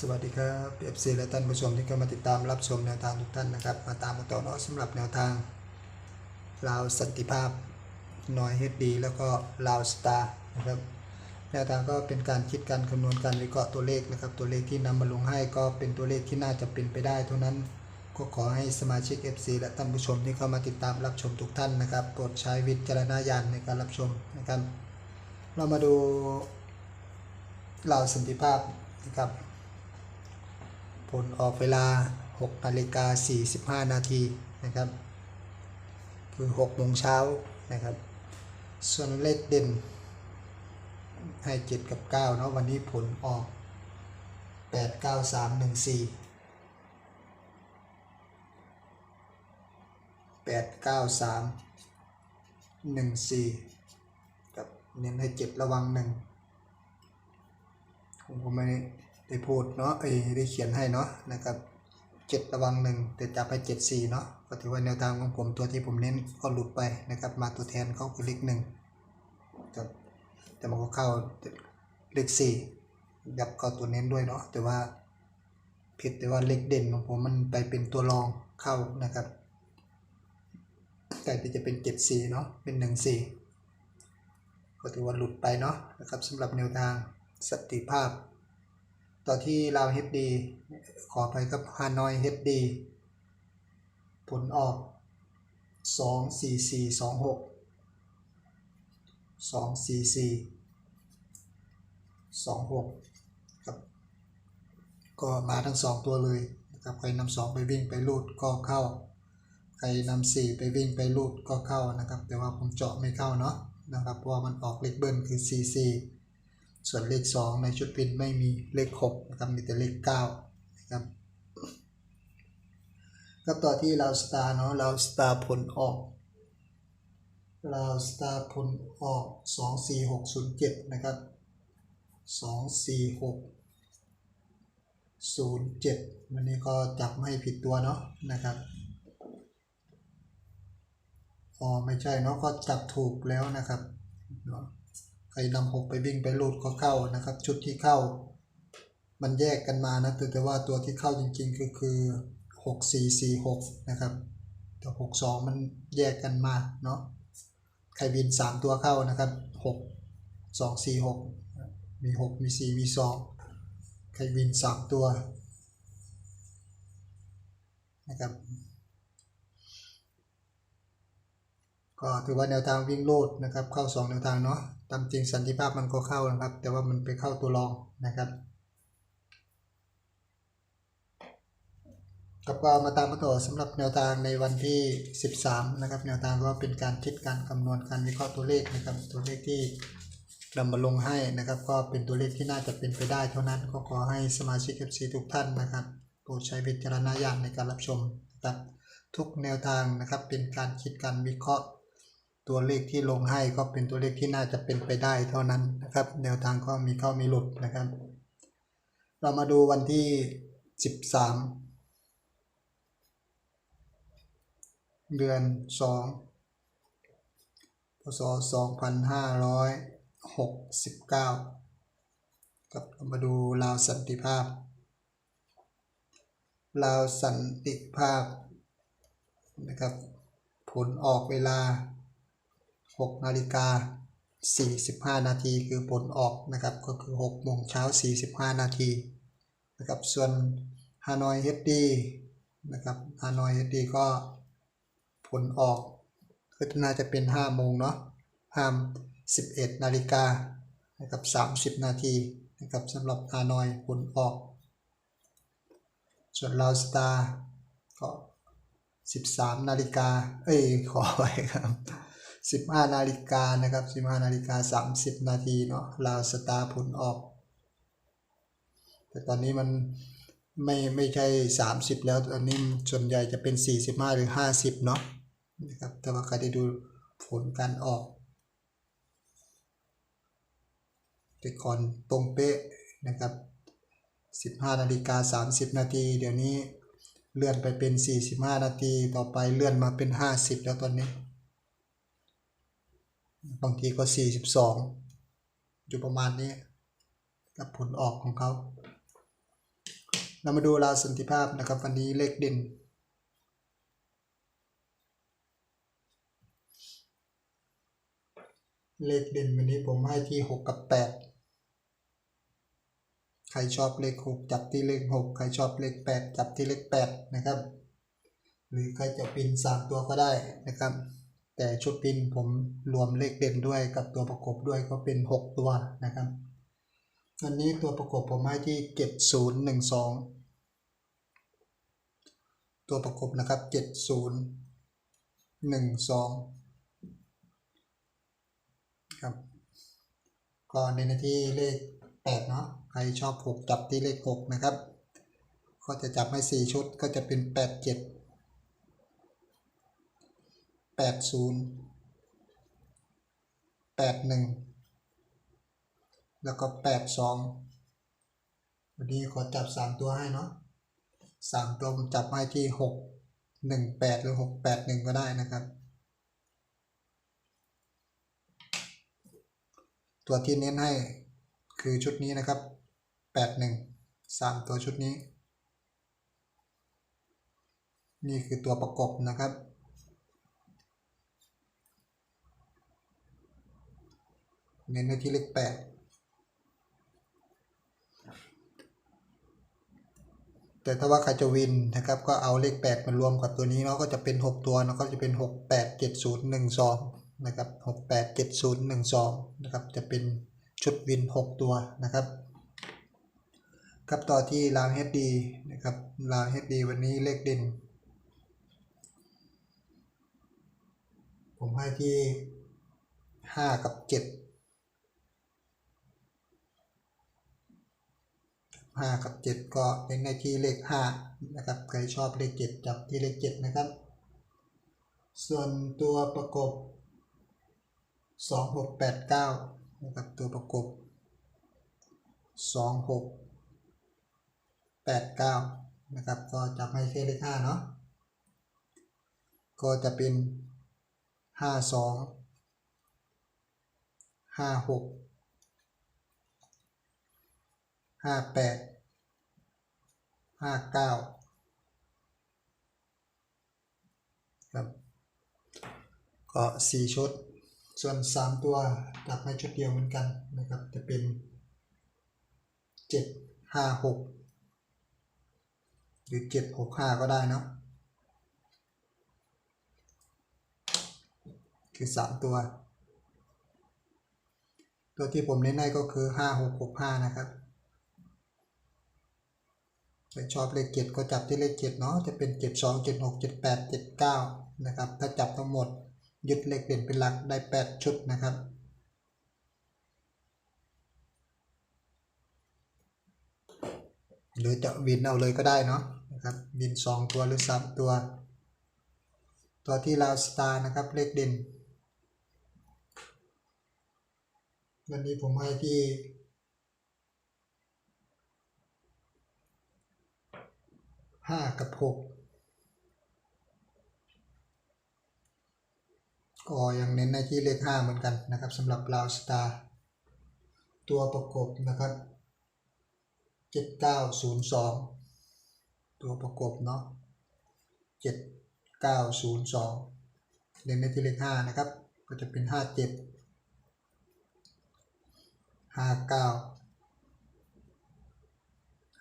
สวัสดีครับเอฟซีและท่านผู้ชมที่เข้ามาติดตามรับชมแนวทางทุกท่านนะครับ มาตามมาต่อเนาะสำหรับแนวทางลาวสันติภาพน้อยเฮดดีแล้วก็ลาวสตาร์นะครับแนวทางก็เป็นการคิดการคำนวณการวิเคราะห์ตัวเลขนะครับ ตัวเลขที่นำมาลงให้ก็เป็นตัวเลขที่น่าจะเป็นไปได้เท่านั้นก็ขอให้สมาชิก FC และท่านผู้ชมที่เข้ามาติดตามรับชมทุกท่านนะครับโปรดใช้วิจารณญาณในการรับชมนะครับ เรามาดูลาวสันติภาพนะครับ ลออกเวลา 6 นาฬิกา 45 นาทีนะครับ คือ6โมงเช้านะครับ ส่วนเลขเด่นให้ 7 กับ 9 เนาะวันนี้ผลออก 8 9 3 1 4 8 9 3 1 4 กับเน้นให้7ระวัง1ผมก็ไม่ ได้พูดเนาะเอ้ยได้เขียนให้เนาะนะครับเจ็ดระวังหนึ่งแต่จับไปเจ็ดสี่เนาะก็ถือว่าแนวทางของผมตัวที่ผมเน้นก็หลุดไปนะครับ มาตัวแทนเขาคือเลขหนึ่งครับแต่มันก็เข้าเลขสี่ยับเข้าตัวเน้นด้วยเนาะแต่ว่าผิดแต่ว่าเลขเด่นของผมมันไปเป็นตัวรองเข้านะครับแต่จะเป็นเจ็ดสี่เนาะเป็นหนึ่งสี่ก็ถือว่าหลุดไปเนาะนะครับสำหรับแนวทางสติภาพ ต่อที่ลาวเฮดดีขอไปกับฮานอยเฮดดีผลออก 2 4 4 2 6 2 4 4 2 6ครับก็มาทั้ง 2 ตัวเลยนะครับใครนำ2ไปวิ่งไปลูดก็เข้า ใครนำ4ไปวิ่งไปลูดก็เข้านะครับ แต่ว่าผมเจาะไม่เข้าเนาะนะครับเพราะว่ามันออกเลขเบิ้ลคือ 4 4 ส่วนเลข 2 ในชุดพินไม่มีเลข6นะครับมีแต่เลข9นะครับก็ต่อที่เราสตาร์เนาะเราสตาร์ผลออกเราสตาร์ผลออก 2 4 6 0 7 นะครับ 2 4 6 0 7 วันนี้ก็จับไม่ผิดตัวเนาะนะครับอ๋อไม่ใช่เนาะก็จับถูกแล้วนะครับเนาะ ใครนำหกไปวิ่งไปลูดก็เข้านะครับ ชุดที่เข้า มันแยกกันมานะแต่แต่ว่าตัวที่เข้าจริงๆก็คือหกสี่สี่หกนะครับแต่หกสองมันแยกกันมาเนาะใครวินสามตัวเข้านะครับหกสองสี่หกมีหกมีสี่มีสองใครวินสามตัวนะครับก็ถือว่าแนวทางวิ่งโลดนะครับเข้า 2 แนวทางเนาะามจริงสันติภาพมันก็เข้านะครับ แต่ว่ามันไปเข้าตัวรองนะครับกับก็มาตามมาต่อสำหรับแนวทางในวันที่ 13 นะครับ แนวทางก็เป็นการคิดการคำนวณการวิเคราะห์ตัวเลขนะครับตัวเลขที่นำมาลงให้นะครับ ก็เป็นตัวเลขที่น่าจะเป็นไปได้เท่านั้นก็ขอให้สมาชิก FC ทุกท่านนะครับโปรดใช้วิจารณญาณในการรับชมนะครับทุกแนวทางนะครับเป็นการคิดการวิเคราะห์ ตัวเลขที่ลงให้ก็เป็นตัวเลขที่น่าจะเป็นไปได้เท่านั้นนะครับ แนวทางก็มีเข้ามีหลุดนะครับ เรามาดูวันที่ 13 เดือน 2 พศ 2569กับเรามาดูลาวสันติภาพ ลาวสันติภาพนะครับ ผลออกเวลา 6นาฬิกา45 นาทีคือผลออกนะครับก็คือ6โมงเช้า 45 นาทีนะครับส่วนฮานอยเฮดดีนะครับฮานอยเฮดดีก็ผลออกก็น่าจะเป็น 5 โมงเนาะห้าม11 นาฬิกานะครับ30 นาทีนะครับสำหรับฮานอยผลออก ส่วนลาวสตาร์ก็ 13 นาฬิกาเอ้ยขอไว้ครับ 15 นาฬิกานะครับ 15 นาฬิกา 30 นาทีเนาะลาวสตาร์ผลออก แต่ตอนนี้มันไม่ไม่ใช่ 30 แล้วตอนนี้ส่วนใหญ่จะเป็น 45 หรือ 50 เนาะนะครับแต่ว่าใครได้ดูผลการออกแต่ก่อนตรงเป๊ะนะครับ 15 นาฬิกา 30 นาที เดี๋ยวนี้เลื่อนไปเป็น 45 นาที ต่อไปเลื่อนมาเป็น 50 แล้วตอนนี้ บางทีก็ 42 อยู่ประมาณนี้ กับผลออกของเขา เรามาดูราสันติภาพนะครับ วันนี้เลขเด่นเลขเด่นวันนี้ผมให้ที่หกกับแปดใครชอบเลขหกจับที่เลขหกใครชอบเลขแปดจับที่เลขแปดนะครับ หรือใครจะปินสามตัวก็ได้นะครับ แต่ชุดปินผมรวมเลขเด่นด้วยกับตัวประกบด้วยก็เป็นหกตัวนะครับวันนี้ตัวประกบผมให้ที่เจ็ดศูนย์หนึ่งสองตัวประกบนะครับเจ็ดศูนย์หนึ่งสองครับก็ในหน้าที่เลขแปดเนาะใครชอบหกจับที่เลขหกนะครับ ก็จะจับให้สี่ชุดก็จะเป็นแปดเจ็ด แปดศูนย์แปดหนึ่งแล้วก็แปดสองวันนี้ขอจับสามตัวให้เนาะสามตัวผมจับให้ที่หกหนึ่งแปดหรือหกแปดหนึ่งก็ได้นะครับ ตัวที่เน้นให้คือชุดนี้นะครับแปดหนึ่งสามตัวชุดนี้ นี่คือตัวประกบนะครับ เน้นไปที่เลขแปดแต่ถ้าว่าใครจะวินนะครับ ก็เอาเลข 8 มารวมกับตัวนี้เนาะก็จะเป็น 6 ตัวเนาะก็จะเป็น 6 8 7 0 1 2นะครับ6 8 7 0 1 2นะครับจะเป็นชุดวิน 6 ตัวนะครับครับต่อที่ราง HD นะครับราง HD วันนี้เลขเด่น ผมให้ที่ 5 กับ 7 5 กับ 7 ก็เป็นในที่เลข5นะครับใครชอบเลข 7 จับที่เลข 7 นะครับ ส่วนตัวประกบ 2689 นะครับตัวประกบ 2689 นะครับก็จับให้แค่เลข5เนาะก็จะเป็น 52 56 ห้าแปดห้าเก้าครับก็สี่ชุด ส่วนสามตัวจับให้ชุดเดียวเหมือนกันนะครับ จะเป็นเจ็ดห้าหกหรือเจ็ดหกห้าก็ได้เนาะคือสามตัว ตัวที่ผมเน้นให้ก็คือห้าหกหกห้านะครับ ใครชอบเลขเจ็ดก็จับที่เลขเจ็ดเนาะจะเป็นเจ็ดสองเจ็ดหกเจ็ดแปดเจ็ดเก้านะครับ ถ้าจับทั้งหมดยึดเลขเด่นเป็นหลักได้แปดชุดนะครับหรือจะวินเอาเลยก็ได้เนาะนะครับวินสองตัวหรือสามตัว ตัวที่ลาวสตาร์นะครับเลขเด่นวันนี้ผมให้ที่ ห้ากับหกก็ยังเน้นในที่เลขห้าเหมือนกันนะครับสำหรับลาวสตาร์ตัวประกบนะครับเจ็ดเก้าศูนย์สองตัวประกบเนาะเจ็ดเก้าศูนย์สองเน้นในที่เลขห้านะครับ ก็จะเป็นห้าเจ็ดห้าเก้า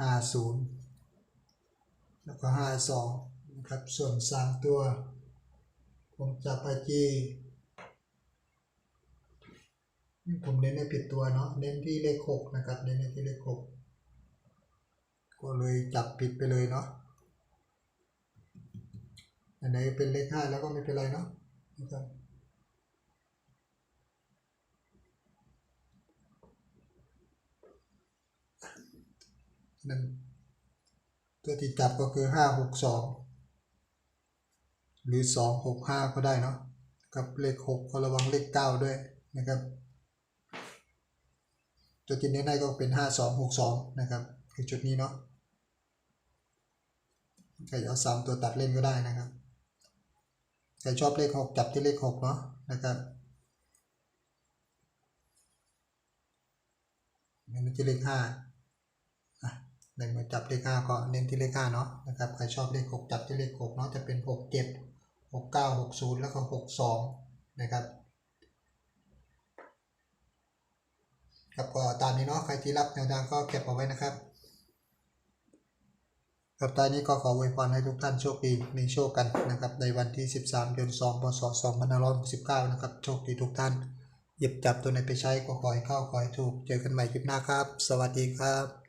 ห้าศูนย์ แล้วก็ห้าสองนะครับส่วนสามตัว ผมจะไปที่ผมเน้นในผิดตัวเนาะเน้นที่เลขหกนะครับ เน้นในที่เลขหกก็เลยจับผิดไปเลยเนาะอันไหนเป็นเลขห้าแล้วก็ไม่เป็นไรเนาะนะครับนั่น ตัวที่จับก็คือห้าหกสองหรือสองหกห้าก็ได้เนาะกับเลขหกก็ระวังเลขเก้าด้วยนะครับตัวที่เน้นได้ก็เป็นห้าสองหกสองนะครับ คือจุดนี้เนาะใครเอาสามตัวตัดเล่นก็ได้นะครับ ใครชอบเลขหกจับที่เลขหกเนาะนะครับเน้นที่เลข ห้าอะในเมื่อจับเลขห้าก็เน้นที่เลขห้าเนาะนะครับใครชอบเลขหกจับที่เลขหกเนาะจะเป็นหกเจ็ดหกเก้าหกศูนย์แล้วก็หกสองนะครับครับก็ตามนี้เนาะใครที่รับแนวทางก็เก็บเอาไว้นะครับครับตอนนี้ก็ขออวยพรให้ทุกท่านโชคดีมีโชคกันนะครับในวันที่ 13 เดือน 2 พศ 2569 นะครับ โชคดีทุกท่าน หยิบจับตัวไหนไปใช้ก็ขอให้เข้าขอให้ถูก เจอกันใหม่คลิปหน้าครับ สวัสดีครับ